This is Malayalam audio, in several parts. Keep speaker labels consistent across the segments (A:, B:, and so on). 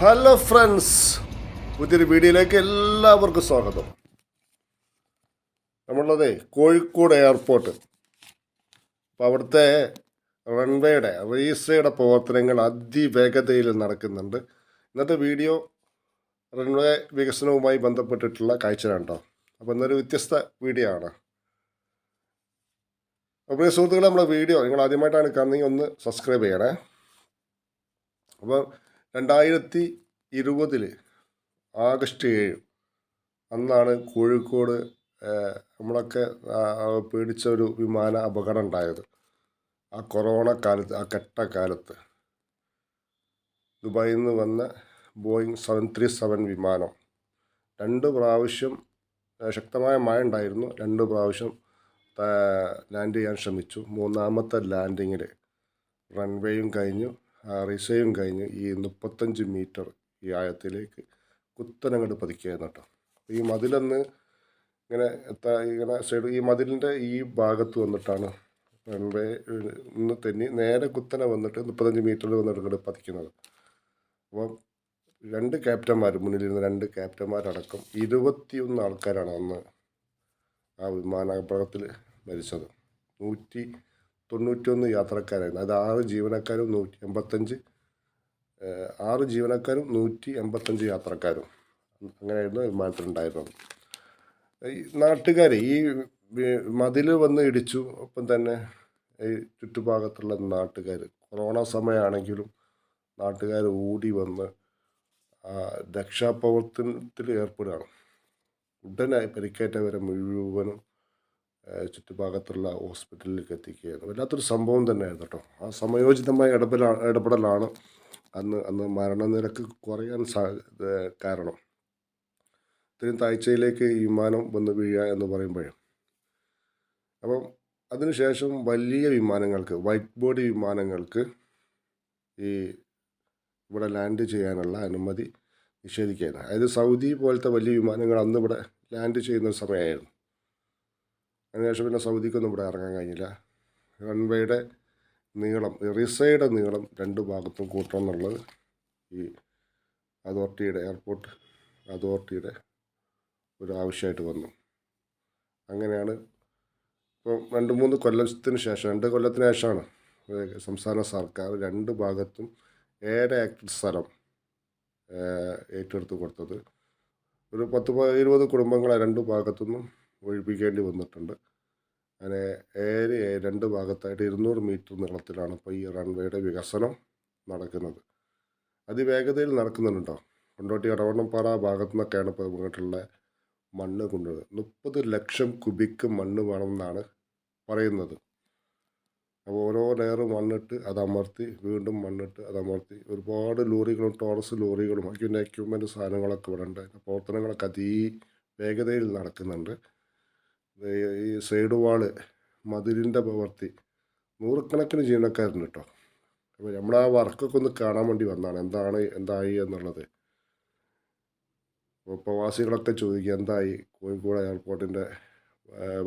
A: ഹലോ ഫ്രണ്ട്സ് പുതിയൊരു വീഡിയോയിലേക്ക് എല്ലാവർക്കും സ്വാഗതം. നമ്മളുള്ളതേ കോഴിക്കോട് എയർപോർട്ട്. അപ്പോൾ അവിടുത്തെ റൺവേയുടെ റീസയുടെ പ്രവർത്തനങ്ങൾ അതിവേഗതയിൽ നടക്കുന്നുണ്ട്. ഇന്നത്തെ വീഡിയോ റൺവേ വികസനവുമായി ബന്ധപ്പെട്ടിട്ടുള്ള കാഴ്ചയാണ് കേട്ടോ. അപ്പോൾ ഇന്നൊരു വ്യത്യസ്ത വീഡിയോ ആണ്. അപ്പോൾ സുഹൃത്തുക്കളെ നമ്മുടെ വീഡിയോ നിങ്ങൾ ആദ്യമായിട്ടാണ് കാണുന്നതെങ്കിൽ ഒന്ന് സബ്സ്ക്രൈബ് ചെയ്യണേ. അപ്പോൾ രണ്ടായിരത്തി ഇരുപതിൽ ആഗസ്റ്റ് ഏഴ്. അന്നാണ് കോഴിക്കോട് നമ്മളൊക്കെ പേടിച്ച ഒരു വിമാന അപകടം ഉണ്ടായത്. ആ കൊറോണ കാലത്ത് ആ കെട്ടക്കാലത്ത് ദുബായിൽ നിന്ന് വന്ന ബോയിങ് സെവൻ ത്രീ സെവൻ വിമാനം. രണ്ട് പ്രാവശ്യം ശക്തമായ മഴ ഉണ്ടായിരുന്നു. രണ്ട് പ്രാവശ്യം ലാൻഡ് ചെയ്യാൻ ശ്രമിച്ചു. മൂന്നാമത്തെ ലാൻഡിങ്ങിൽ റൺവേയും കഴിഞ്ഞു. റിസയും കഴിഞ്ഞ് ഈ മുപ്പത്തഞ്ച് മീറ്റർ ഈ ആയത്തിലേക്ക് കുത്തനങ്ങോട്ട് പതിക്കുകയായിരുന്നു കേട്ടോ ഈ മതിലെന്ന് ഇങ്ങനെ ഇങ്ങനെ സൈഡ് ഈ മതിലിന്റെ ഈ ഭാഗത്ത് വന്നിട്ടാണ് റൺവേ ഇന്ന് തെന്നി നേരെ കുത്തനെ വന്നിട്ട് മുപ്പത്തഞ്ച് മീറ്ററിൽ വന്നിട്ട് ഇങ്ങോട്ട് പതിക്കുന്നത്. അപ്പം രണ്ട് ക്യാപ്റ്റന്മാർ മുന്നിലിരുന്ന രണ്ട് ക്യാപ്റ്റന്മാരടക്കം ഇരുപത്തിയൊന്ന് ആൾക്കാരാണ് അന്ന് ആ വിമാനാപകടത്തിൽ മരിച്ചത്. നൂറ്റി തൊണ്ണൂറ്റൊന്ന് യാത്രക്കാരായിരുന്നു. അത് ആറ് ജീവനക്കാരും നൂറ്റി എൺപത്തഞ്ച് ആറ് ജീവനക്കാരും നൂറ്റി എൺപത്തഞ്ച് യാത്രക്കാരും. അങ്ങനെയായിരുന്നു വിമാനത്തിലുണ്ടായിരുന്നത്. നാട്ടുകാർ ഈ മതിൽ വന്ന് ഇടിച്ചു. ഒപ്പം തന്നെ ഈ ചുറ്റുഭാഗത്തുള്ള നാട്ടുകാർ കൊറോണ സമയമാണെങ്കിലും നാട്ടുകാർ ഓടി വന്ന് രക്ഷാപ്രവർത്തനത്തിൽ ഏർപ്പെടുകയാണ്. ഉടനെ പരിക്കേറ്റവരെ മുഴുവനും ചുറ്റുഭാഗത്തുള്ള ഹോസ്പിറ്റലിലേക്ക് എത്തിക്കുകയായിരുന്നു വല്ലാത്തൊരു സംഭവം തന്നെയായിരുന്നു കേട്ടോ. ആ സമയോചിതമായ ഇടപെട ഇടപെടലാണ് അന്ന് അന്ന് മരണനിരക്ക് കുറയാൻ സാ കാരണം. ഇത്രയും താഴ്ചയിലേക്ക് ഈ വിമാനം വന്ന് വീഴുക എന്ന് പറയുമ്പോഴേ. അപ്പം അതിനുശേഷം വലിയ വിമാനങ്ങൾക്ക് വൈറ്റ് ബോഡി വിമാനങ്ങൾക്ക് ഈ ഇവിടെ ലാൻഡ് ചെയ്യാനുള്ള അനുമതി നിഷേധിക്കുകയായിരുന്നു. അതായത് സൗദി പോലത്തെ വലിയ വിമാനങ്ങൾ അന്ന് ഇവിടെ ലാൻഡ് ചെയ്യുന്ന സമയമായിരുന്നു. അതിനുശേഷം പിന്നെ സൗദിക്കൊന്നും ഇവിടെ ഇറങ്ങാൻ കഴിഞ്ഞില്ല. റൺവേയുടെ നീളം റിസയുടെ നീളം രണ്ട് ഭാഗത്തും കൂട്ടണം എന്നുള്ളത് ഈ അതോറിറ്റിയുടെ എയർപോർട്ട് അതോറിറ്റിയുടെ ഒരു ആവശ്യമായിട്ട് വന്നു. അങ്ങനെയാണ് ഇപ്പം രണ്ട് മൂന്ന് കൊല്ലത്തിന് ശേഷം രണ്ട് കൊല്ലത്തിന് ശേഷമാണ് സംസ്ഥാന സർക്കാർ രണ്ട് ഭാഗത്തും ഏഴ് ഏക്കർ സ്ഥലം ഏറ്റെടുത്ത് കൊടുത്തത്. ഒരു പത്ത് ഇരുപത് കുടുംബങ്ങളെ രണ്ട് ഭാഗത്തുനിന്നും ഒഴിപ്പിക്കേണ്ടി വന്നിട്ടുണ്ട്. അങ്ങനെ ഏഴ് രണ്ട് ഭാഗത്തായിട്ട് ഇരുന്നൂറ് മീറ്റർ നീളത്തിലാണ് ഇപ്പോൾ ഈ റൺവേയുടെ വികസനം നടക്കുന്നത്. അതിവേഗതയിൽ നടക്കുന്നുണ്ടോ? കൊണ്ടോട്ടി ഇടവണ്ണപ്പാറ ഭാഗത്തു നിന്നൊക്കെയാണ് ഇപ്പോൾ ഇങ്ങോട്ടുള്ള മണ്ണ് കൊണ്ടുവരുന്നത്. മുപ്പത് ലക്ഷം കുബിക്ക് മണ്ണ് വേണമെന്നാണ് പറയുന്നത്. അപ്പോൾ ഓരോ ലെയറും മണ്ണിട്ട് അത് അമർത്തി വീണ്ടും മണ്ണിട്ട് അത് അമർത്തി. ഒരുപാട് ലോറികളും ടോറസ് ലോറികളും അതിന്റെ എക്യുപ്മെന്റ് സാധനങ്ങളൊക്കെ ഇവിടെ ഉണ്ട്. പ്രവർത്തനങ്ങളൊക്കെ അതീ വേഗതയിൽ നടക്കുന്നുണ്ട്. ഈ സൈഡ് വാൾ മതിലിന്റെ പ്രവർത്തി നൂറുകണക്കിന് ജീവനക്കാരുണ്ട് കേട്ടോ. അപ്പോൾ നമ്മൾ ആ വർക്കൊക്കെ ഒന്ന് കാണാൻ വേണ്ടി വന്നതാണ്. എന്താണ് എന്തായി എന്നുള്ളത്. അപ്പോൾ പ്രവാസികളൊക്കെ ചോദിക്കുക എന്തായി? കോഴിക്കോട് എയർപോർട്ടിന്റെ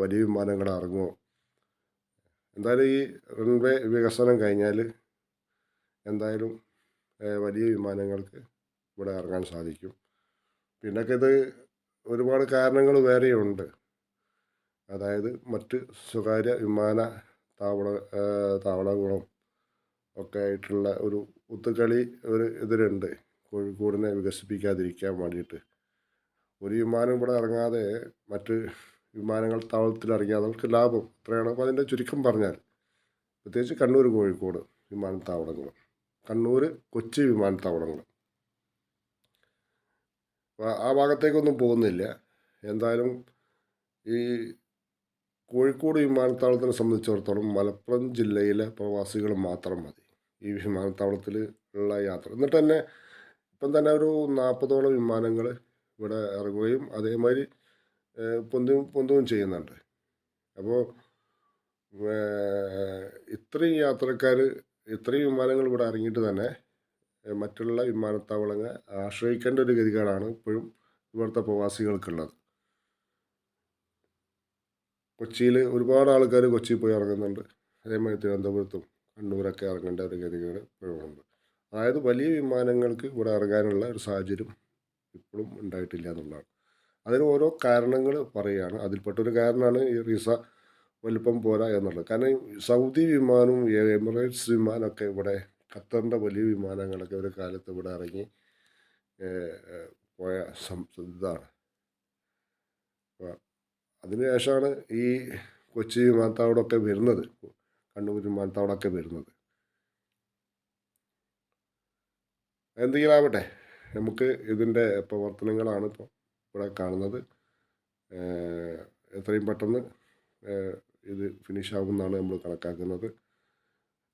A: വലിയ വിമാനങ്ങൾ ഇറങ്ങുമോ? എന്തായാലും ഈ റൺവേ വികസനം കഴിഞ്ഞാൽ എന്തായാലും വലിയ വിമാനങ്ങൾക്ക് ഇവിടെ ഇറങ്ങാൻ സാധിക്കും. പിന്നൊക്കെ ഇത് ഒരുപാട് കാരണങ്ങൾ വേറെയുണ്ട്. അതായത് മറ്റ് സ്വകാര്യ വിമാന താവള ഏഹ്, താവളങ്ങളും ഒക്കെ ആയിട്ടുള്ള ഒരു ഒത്തുകളി ഒരു ഇതിലുണ്ട്. കോഴിക്കോടിനെ വികസിപ്പിക്കാതിരിക്കാൻ വേണ്ടിയിട്ട്. ഒരു വിമാനം ഇവിടെ ഇറങ്ങാതെ മറ്റ് വിമാനങ്ങൾ താവളത്തിൽ ഇറങ്ങിയാൽ നമുക്ക് ലാഭം. ഇത്രയാണ് അപ്പോൾ അതിന്റെ ചുരുക്കം പറഞ്ഞാൽ പ്രത്യേകിച്ച് കണ്ണൂർ കോഴിക്കോട് വിമാനത്താവളങ്ങൾ കണ്ണൂർ കൊച്ചി വിമാനത്താവളങ്ങൾ ആ ഭാഗത്തേക്കൊന്നും പോകുന്നില്ല. എന്തായാലും ഈ കോഴിക്കോട് വിമാനത്താവളത്തിനെ സംബന്ധിച്ചിടത്തോളം മലപ്പുറം ജില്ലയിലെ പ്രവാസികൾ മാത്രം മതി. ഈ വിമാനത്താവളത്തിൽ ഉള്ള യാത്ര. എന്നിട്ട് തന്നെ ഇപ്പം തന്നെ ഒരു നാൽപ്പതോളം വിമാനങ്ങൾ ഇവിടെ ഇറങ്ങുകയും അതേമാതിരി പൊന്തും പൊന്തുകയും ചെയ്യുന്നുണ്ട്. അപ്പോൾ ഇത്രയും യാത്രക്കാർ ഇത്രയും വിമാനങ്ങൾ ഇവിടെ ഇറങ്ങിയിട്ട് തന്നെ മറ്റുള്ള വിമാനത്താവളങ്ങളെ ആശ്രയിക്കേണ്ട ഒരു ഗതികേടാണ് ഇപ്പോഴും ഇവിടുത്തെ പ്രവാസികൾക്കുള്ളത്. കൊച്ചിയിൽ ഒരുപാട് ആൾക്കാർ കൊച്ചിയിൽ പോയി ഇറങ്ങുന്നുണ്ട്. അതേമാതിരി തിരുവനന്തപുരത്തും കണ്ണൂരൊക്കെ ഇറങ്ങേണ്ട ഒരു ഗതികേട് പോകുന്നുണ്ട് അതായത് വലിയ വിമാനങ്ങൾക്ക് ഇവിടെ ഇറങ്ങാനുള്ള ഒരു സാഹചര്യം ഇപ്പോഴും ഉണ്ടായിട്ടില്ല എന്നുള്ളതാണ്. അതിന് ഓരോ കാരണങ്ങൾ പറയുകയാണ്. അതിൽപ്പെട്ടൊരു കാരണമാണ് ഈ റിസ വലിപ്പം പോരാ എന്നുള്ളത്. കാരണം സൗദി വിമാനവും എമിറേറ്റ്സ് വിമാനമൊക്കെ ഇവിടെ ഖത്തറിന്റെ വലിയ വിമാനങ്ങളൊക്കെ ഒരു കാലത്ത് ഇവിടെ ഇറങ്ങി പോയ സം ഇതാണ്. അതിനുശേഷമാണ് ഈ കൊച്ചി വിമാനത്താവളമൊക്കെ വരുന്നത്. കണ്ണൂർ വിമാനത്താവളമൊക്കെ വരുന്നത്. എന്തെങ്കിലും ആവട്ടെ നമുക്ക് ഇതിന്റെ പ്രവർത്തനങ്ങളാണ് ഇപ്പോൾ ഇവിടെ കാണുന്നത്. എത്രയും പെട്ടെന്ന് ഇത് ഫിനിഷ് ആകുമെന്നാണ് നമ്മൾ കണക്കാക്കുന്നത്.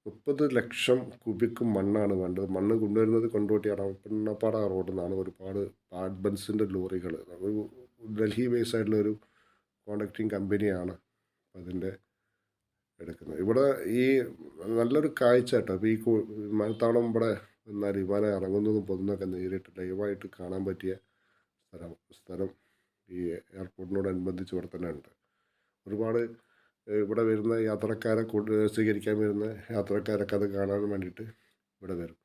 A: മുപ്പത് ലക്ഷം കുബിക്ക് മണ്ണാണ് വേണ്ടത്. മണ്ണ് കൊണ്ടുവരുന്നത് കൊണ്ടോട്ടിയാണ്. പിണ്ണപ്പാട റോഡിൽ നിന്നാണ് ഒരുപാട് പാഡ്ബൻസിന്റെ ലോറികൾ. ഒരു ഡൽഹി ബേസ് ആയിട്ടുള്ള ഒരു കോണ്ടക്റ്റിംഗ് കമ്പനിയാണ് അതിന്റെ എടുക്കുന്നത്. ഇവിടെ ഈ നല്ലൊരു കാഴ്ച കേട്ടോ. ഈ വിമാനത്താവളം ഇവിടെ എന്നാൽ വിമാനം ഇറങ്ങുന്നതും പൊതുന്നൊക്കെ നേരിട്ട് ലൈവായിട്ട് കാണാൻ പറ്റിയ സ്ഥലം സ്ഥലം ഈ എയർപോർട്ടിനോടനുബന്ധിച്ച് ഇവിടെ തന്നെ ഉണ്ട് ഒരുപാട് ഇവിടെ വരുന്ന യാത്രക്കാരെ സ്വീകരിക്കാൻ വരുന്ന യാത്രക്കാരൊക്കെ അത് കാണാൻ വേണ്ടിയിട്ട് ഇവിടെ വരും.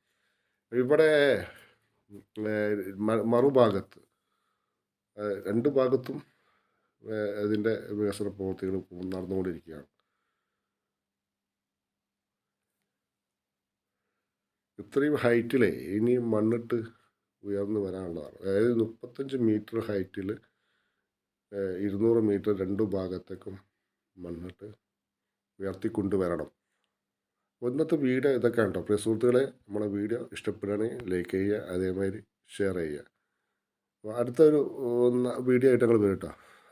A: ഇവിടെ മറുഭാഗത്ത് രണ്ട് ഭാഗത്തും ഏഹ്, ഇതിന്റെ വികസന പ്രവൃത്തികൾ നടന്നുകൊണ്ടിരിക്കുകയാണ്. ഇത്രയും ഹൈറ്റിലെ ഇനി മണ്ണിട്ട് ഉയർന്നു വരാനുള്ളതാണ്. അതായത് മുപ്പത്തഞ്ച് മീറ്റർ ഹൈറ്റിൽ ഇരുന്നൂറ് മീറ്റർ രണ്ടു ഭാഗത്തേക്കും മണ്ണിട്ട് ഉയർത്തിക്കൊണ്ടുവരണം. ഒന്നത്തെ വീഡിയോ ഇതൊക്കെ കേട്ടോ. പ്രിയ സുഹൃത്തുക്കളെ നമ്മളെ വീഡിയോ ഇഷ്ടപ്പെടുകയാണെങ്കിൽ ലൈക്ക് ചെയ്യുക അതേമാതിരി ഷെയർ ചെയ്യുക. അടുത്തൊരു വീഡിയോ ആയിട്ട് ഞങ്ങൾ വരും കേട്ടോ.